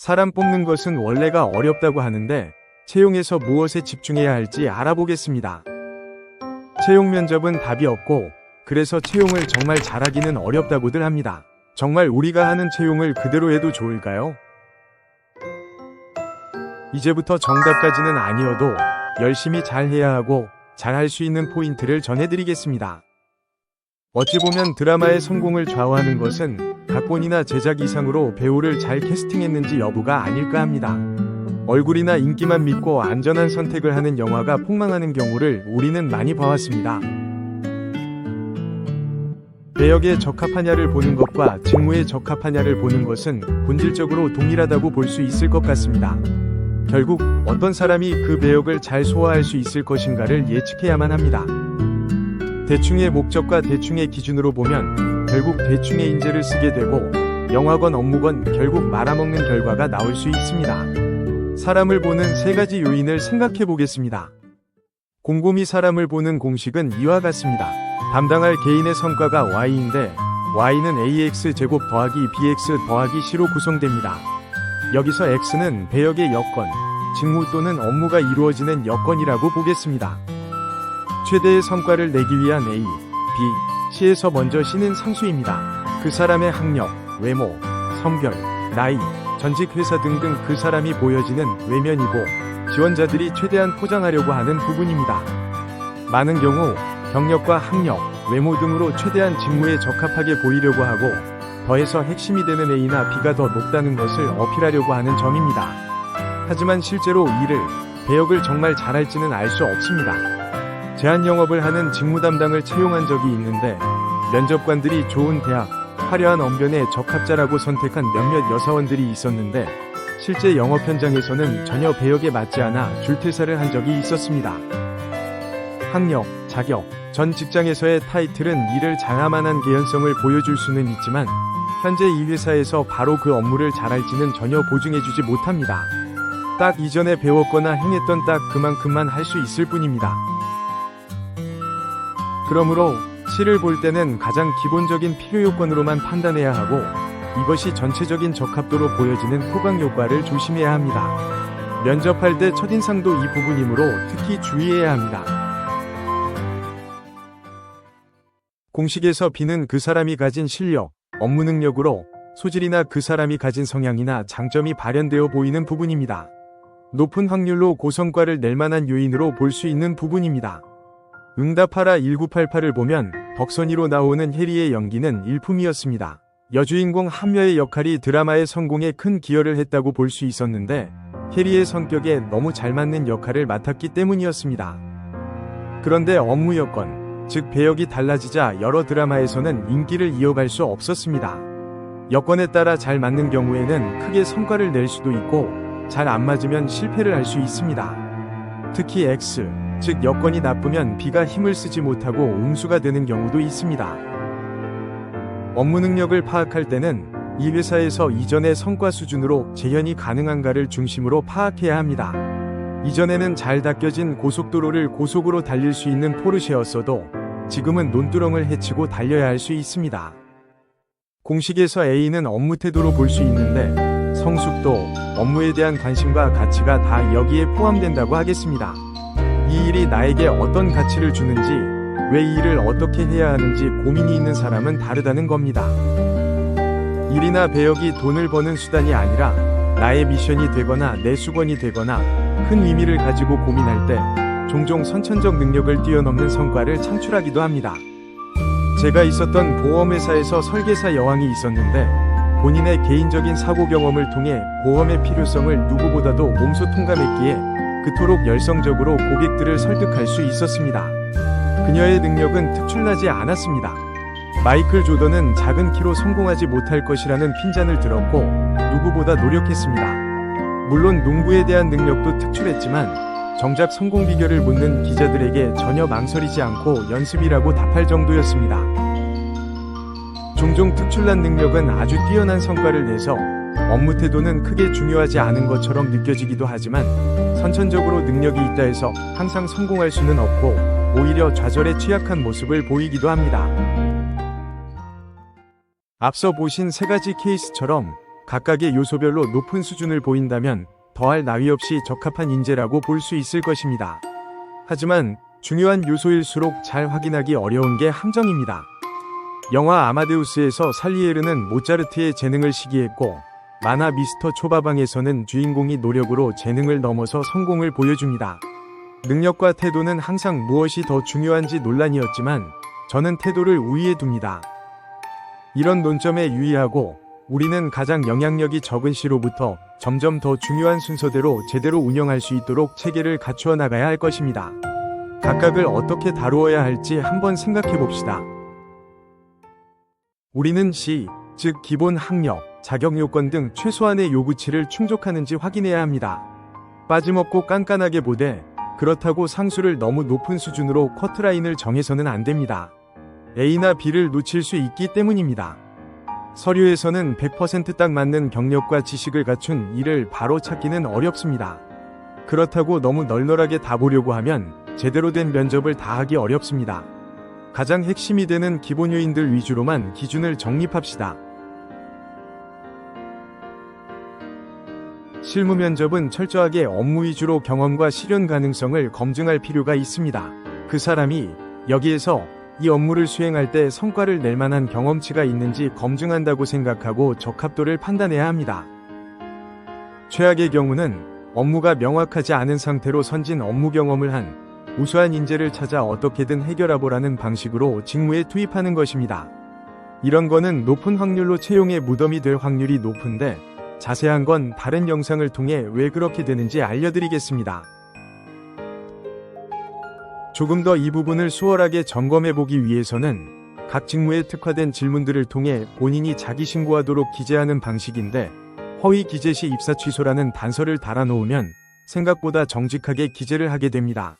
사람 뽑는 것은 원래가 어렵다고 하는데 채용에서 무엇에 집중해야 할지 알아보겠습니다. 채용 면접은 답이 없고 그래서 채용을 정말 잘하기는 어렵다고들 합니다. 정말 우리가 하는 채용을 그대로 해도 좋을까요? 이제부터 정답까지는 아니어도 열심히 잘 해야 하고 잘할 수 있는 포인트를 전해드리겠습니다. 어찌 보면 드라마의 성공을 좌우하는 것은 각본이나 제작 이상으로 배우를 잘 캐스팅했는지 여부가 아닐까 합니다. 얼굴이나 인기만 믿고 안전한 선택을 하는 영화가 폭망하는 경우를 우리는 많이 봐왔습니다. 배역에 적합하냐를 보는 것과 직무에 적합하냐를 보는 것은 본질적으로 동일하다고 볼 수 있을 것 같습니다. 결국 어떤 사람이 그 배역을 잘 소화할 수 있을 것인가를 예측해야만 합니다. 대충의 목적과 대충의 기준으로 보면 결국 대충의 인재를 쓰게 되고 영화건 업무건 결국 말아먹는 결과가 나올 수 있습니다. 사람을 보는 세 가지 요인을 생각해 보겠습니다. 곰곰이 사람을 보는 공식은 이와 같습니다. 담당할 개인의 성과가 y인데 y는 ax 제곱 더하기 bx 더하기 c로 구성됩니다. 여기서 x는 배역의 여건, 직무 또는 업무가 이루어지는 여건이라고 보겠습니다. 최대의 성과를 내기 위한 A, B, C에서 먼저 C는 상수입니다. 그 사람의 학력, 외모, 성별, 나이, 전직 회사 등등 그 사람이 보여지는 외면이고 지원자들이 최대한 포장하려고 하는 부분입니다. 많은 경우 경력과 학력, 외모 등으로 최대한 직무에 적합하게 보이려고 하고 더해서 핵심이 되는 A나 B가 더 높다는 것을 어필하려고 하는 점입니다. 하지만 실제로 이를 배역을 정말 잘할지는 알 수 없습니다. 제한 영업을 하는 직무 담당을 채용한 적이 있는데 면접관들이 좋은 대학, 화려한 언변에 적합자라고 선택한 몇몇 여사원들이 있었는데 실제 영업 현장에서는 전혀 배역에 맞지 않아 줄퇴사를 한 적이 있었습니다. 학력, 자격, 전 직장에서의 타이틀은 일을 잘하만한 개연성을 보여줄 수는 있지만 현재 이 회사에서 바로 그 업무를 잘할지는 전혀 보증해주지 못합니다. 딱 이전에 배웠거나 행했던 딱 그만큼만 할 수 있을 뿐입니다. 그러므로 시를 볼 때는 가장 기본적인 필요 요건으로만 판단해야 하고 이것이 전체적인 적합도로 보여지는 호강 효과를 조심해야 합니다. 면접할 때 첫인상도 이 부분이므로 특히 주의해야 합니다. 공식에서 B는 그 사람이 가진 실력, 업무 능력으로 소질이나 그 사람이 가진 성향이나 장점이 발현되어 보이는 부분입니다. 높은 확률로 고성과를 낼 만한 요인으로 볼 수 있는 부분입니다. 응답하라 1988을 보면 덕선이로 나오는 해리의 연기는 일품이었습니다. 여주인공 함여의 역할이 드라마의 성공에 큰 기여를 했다고 볼 수 있었는데 해리의 성격에 너무 잘 맞는 역할을 맡았기 때문이었습니다. 그런데 업무 여건, 즉 배역이 달라지자 여러 드라마에서는 인기를 이어갈 수 없었습니다. 여건에 따라 잘 맞는 경우에는 크게 성과를 낼 수도 있고 잘 안 맞으면 실패를 할 수 있습니다. 특히 X, 즉 여건이 나쁘면 B가 힘을 쓰지 못하고 음수가 되는 경우도 있습니다. 업무 능력을 파악할 때는 이 회사에서 이전의 성과 수준으로 재현이 가능한가를 중심으로 파악해야 합니다. 이전에는 잘 닦여진 고속도로를 고속으로 달릴 수 있는 포르쉐였어도 지금은 논두렁을 헤치고 달려야 할 수 있습니다. 공식에서 A는 업무 태도로 볼 수 있는데 성숙도, 업무에 대한 관심과 가치가 다 여기에 포함된다고 하겠습니다. 이 일이 나에게 어떤 가치를 주는지, 왜 이 일을 어떻게 해야 하는지 고민이 있는 사람은 다르다는 겁니다. 일이나 배역이 돈을 버는 수단이 아니라 나의 미션이 되거나 내 수건이 되거나 큰 의미를 가지고 고민할 때 종종 선천적 능력을 뛰어넘는 성과를 창출하기도 합니다. 제가 있었던 보험회사에서 설계사 여왕이 있었는데 본인의 개인적인 사고 경험을 통해 보험의 필요성을 누구보다도 몸소 통감했기에 그토록 열성적으로 고객들을 설득할 수 있었습니다. 그녀의 능력은 특출나지 않았습니다. 마이클 조던은 작은 키로 성공하지 못할 것이라는 핀잔을 들었고 누구보다 노력했습니다. 물론 농구에 대한 능력도 특출했지만 정작 성공 비결을 묻는 기자들에게 전혀 망설이지 않고 연습이라고 답할 정도였습니다. 종종 특출난 능력은 아주 뛰어난 성과를 내서 업무 태도는 크게 중요하지 않은 것처럼 느껴지기도 하지만 선천적으로 능력이 있다 해서 항상 성공할 수는 없고 오히려 좌절에 취약한 모습을 보이기도 합니다. 앞서 보신 세 가지 케이스처럼 각각의 요소별로 높은 수준을 보인다면 더할 나위 없이 적합한 인재라고 볼 수 있을 것입니다. 하지만 중요한 요소일수록 잘 확인하기 어려운 게 함정입니다. 영화 아마데우스에서 살리에르는 모차르트의 재능을 시기했고 만화 미스터 초바방에서는 주인공이 노력으로 재능을 넘어서 성공을 보여줍니다. 능력과 태도는 항상 무엇이 더 중요한지 논란이었지만 저는 태도를 우위에 둡니다. 이런 논점에 유의하고 우리는 가장 영향력이 적은 시로부터 점점 더 중요한 순서대로 제대로 운영할 수 있도록 체계를 갖추어 나가야 할 것입니다. 각각을 어떻게 다루어야 할지 한번 생각해 봅시다. 우리는 시, 즉 기본 학력, 자격 요건 등 최소한의 요구치를 충족하는지 확인해야 합니다. 빠짐없고 깐깐하게 보되 그렇다고 상수를 너무 높은 수준으로 커트라인을 정해서는 안 됩니다. A나 B를 놓칠 수 있기 때문입니다. 서류에서는 100%딱 맞는 경력과 지식을 갖춘 이를 바로 찾기는 어렵습니다. 그렇다고 너무 널널하게 다 보려고 하면 제대로 된 면접을 다 하기 어렵습니다. 가장 핵심이 되는 기본 요인들 위주로만 기준을 정립합시다. 실무 면접은 철저하게 업무 위주로 경험과 실현 가능성을 검증할 필요가 있습니다. 그 사람이 여기에서 이 업무를 수행할 때 성과를 낼 만한 경험치가 있는지 검증한다고 생각하고 적합도를 판단해야 합니다. 최악의 경우는 업무가 명확하지 않은 상태로 선진 업무 경험을 한 우수한 인재를 찾아 어떻게든 해결하보라는 방식으로 직무에 투입하는 것입니다. 이런 거는 높은 확률로 채용의 무덤이 될 확률이 높은데 자세한 건 다른 영상을 통해 왜 그렇게 되는지 알려드리겠습니다. 조금 더 이 부분을 수월하게 점검해 보기 위해서는 각 직무에 특화된 질문들을 통해 본인이 자기 신고하도록 기재하는 방식인데 허위 기재 시 입사 취소라는 단서를 달아놓으면 생각보다 정직하게 기재를 하게 됩니다.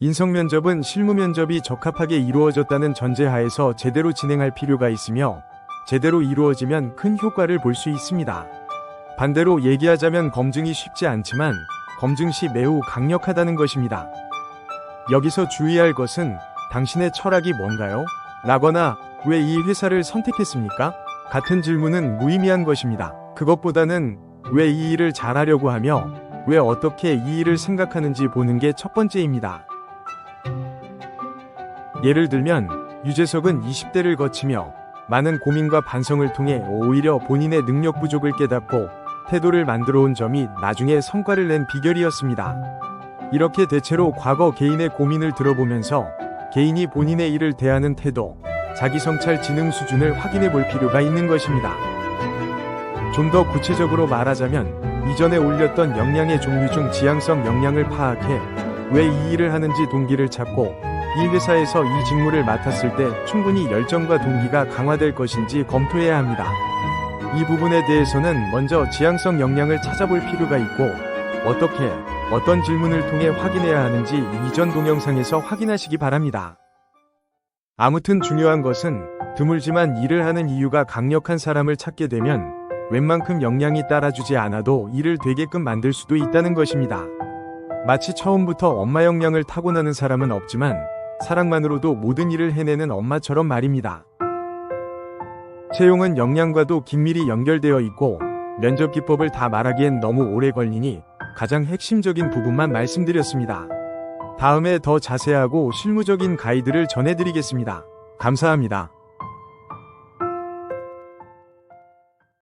인성 면접은 실무 면접이 적합하게 이루어졌다는 전제하에서 제대로 진행할 필요가 있으며 제대로 이루어지면 큰 효과를 볼 수 있습니다. 반대로 얘기하자면 검증이 쉽지 않지만 검증 시 매우 강력하다는 것입니다. 여기서 주의할 것은 당신의 철학이 뭔가요? 라거나 왜 이 회사를 선택했습니까? 같은 질문은 무의미한 것입니다. 그것보다는 왜 이 일을 잘하려고 하며 왜 어떻게 이 일을 생각하는지 보는 게 첫 번째입니다. 예를 들면 유재석은 20대를 거치며 많은 고민과 반성을 통해 오히려 본인의 능력 부족을 깨닫고 태도를 만들어 온 점이 나중에 성과를 낸 비결이었습니다. 이렇게 대체로 과거 개인의 고민을 들어보면서 개인이 본인의 일을 대하는 태도, 자기 성찰 지능 수준을 확인해 볼 필요가 있는 것입니다. 좀 더 구체적으로 말하자면 이전에 올렸던 역량의 종류 중 지향성 역량을 파악해 왜 이 일을 하는지 동기를 찾고 이 회사에서 이 직무를 맡았을 때 충분히 열정과 동기가 강화될 것인지 검토해야 합니다. 이 부분에 대해서는 먼저 지향성 역량을 찾아볼 필요가 있고 어떻게 어떤 질문을 통해 확인해야 하는지 이전 동영상에서 확인하시기 바랍니다. 아무튼 중요한 것은 드물지만 일을 하는 이유가 강력한 사람을 찾게 되면 웬만큼 역량이 따라주지 않아도 일을 되게끔 만들 수도 있다는 것입니다. 마치 처음부터 엄마 역량을 타고나는 사람은 없지만 사랑만으로도 모든 일을 해내는 엄마처럼 말입니다. 채용은 역량과도 긴밀히 연결되어 있고 면접 기법을 다 말하기엔 너무 오래 걸리니 가장 핵심적인 부분만 말씀드렸습니다. 다음에 더 자세하고 실무적인 가이드를 전해드리겠습니다. 감사합니다.